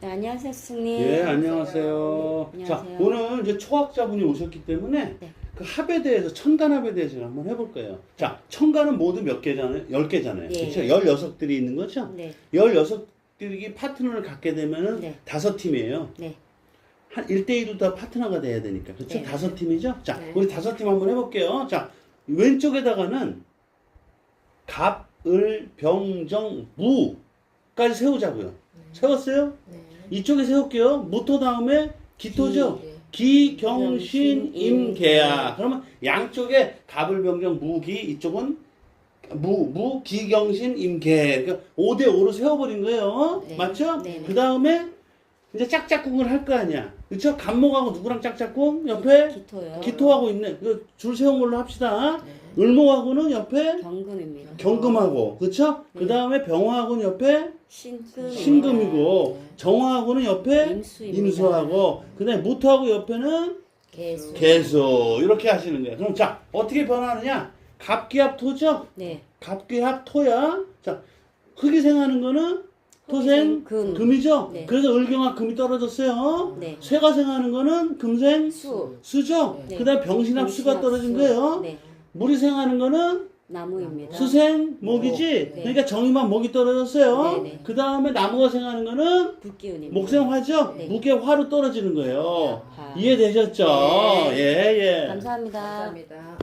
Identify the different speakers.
Speaker 1: 네, 안녕하세요, 스승님.
Speaker 2: 예, 안녕하세요. 자,
Speaker 1: 안녕하세요.
Speaker 2: 오늘 이제 초학자분이 오셨기 때문에
Speaker 1: 네.
Speaker 2: 그 합에 대해서 청간합에 대해서 한번 해볼 거예요. 자, 청간은 모두 몇 개잖아요? 10개잖아요.
Speaker 1: 예.
Speaker 2: 그렇죠? 16들이 있는 거죠?
Speaker 1: 네,
Speaker 2: 16들이 파트너를 갖게 되면은
Speaker 1: 네.
Speaker 2: 다섯 팀이에요.
Speaker 1: 네.
Speaker 2: 한 1대1로 다 파트너가 돼야 되니까. 그렇죠?
Speaker 1: 네.
Speaker 2: 다섯 팀이죠? 자,
Speaker 3: 네.
Speaker 2: 우리 다섯 팀 한번 해볼게요. 자, 왼쪽에다가는 갑, 을, 병, 정, 무 까지 세우자고요. 세웠어요?
Speaker 3: 네.
Speaker 2: 이쪽에 세울게요. 무토 다음에 기토죠?
Speaker 3: 기, 예.
Speaker 2: 기, 경, 신,
Speaker 1: 임,
Speaker 2: 임, 개야. 그러면 양쪽에 갑을, 병정, 무기, 이쪽은 무, 무, 기, 경, 신, 임, 개. 그러니까 5대5로 세워버린 거예요.
Speaker 1: 네.
Speaker 2: 맞죠?
Speaker 1: 네, 네.
Speaker 2: 그 다음에 이제 짝짝꿍을 할 거 아니야. 그쵸? 간목하고 누구랑 짝짝꿍? 옆에
Speaker 1: 기토요.
Speaker 2: 기토하고 있네. 그 줄 세운 걸로 합시다.
Speaker 3: 네.
Speaker 2: 을목하고는 옆에
Speaker 1: 경금입니다.
Speaker 2: 경금하고, 그쵸?
Speaker 1: 네.
Speaker 2: 그 다음에 병화하고는 옆에
Speaker 1: 신금.
Speaker 2: 신금이고,
Speaker 3: 네.
Speaker 2: 정화하고는 옆에
Speaker 1: 임수입니다.
Speaker 2: 임수하고, 그 다음에 무토하고 옆에는
Speaker 1: 개수.
Speaker 2: 개수. 이렇게 하시는 거예요. 그럼 자, 어떻게 변하느냐? 갑기합 토죠?
Speaker 1: 네.
Speaker 2: 갑기합 토야. 자, 흙이 생하는 거는 토생
Speaker 1: 금.
Speaker 2: 금이죠?
Speaker 1: 네.
Speaker 2: 그래서 을경합 금이 떨어졌어요.
Speaker 1: 네.
Speaker 2: 쇠가 생하는 거는 금생
Speaker 1: 수.
Speaker 2: 수죠?
Speaker 1: 네.
Speaker 2: 그 다음에 병신합 수가 떨어진
Speaker 1: 수.
Speaker 2: 거예요.
Speaker 1: 네.
Speaker 2: 물이 생하는 거는
Speaker 1: 나무입니다.
Speaker 2: 수생 목이지?
Speaker 1: 네.
Speaker 2: 그러니까 정의만 목이 떨어졌어요.
Speaker 1: 네, 네.
Speaker 2: 그 다음에 나무가 생하는 거는
Speaker 1: 불기운입니다.
Speaker 2: 목생화죠?
Speaker 1: 네.
Speaker 2: 무게 화로 떨어지는 거예요.
Speaker 1: 아.
Speaker 2: 이해되셨죠?
Speaker 1: 네.
Speaker 2: 예, 예.
Speaker 1: 감사합니다.
Speaker 3: 감사합니다.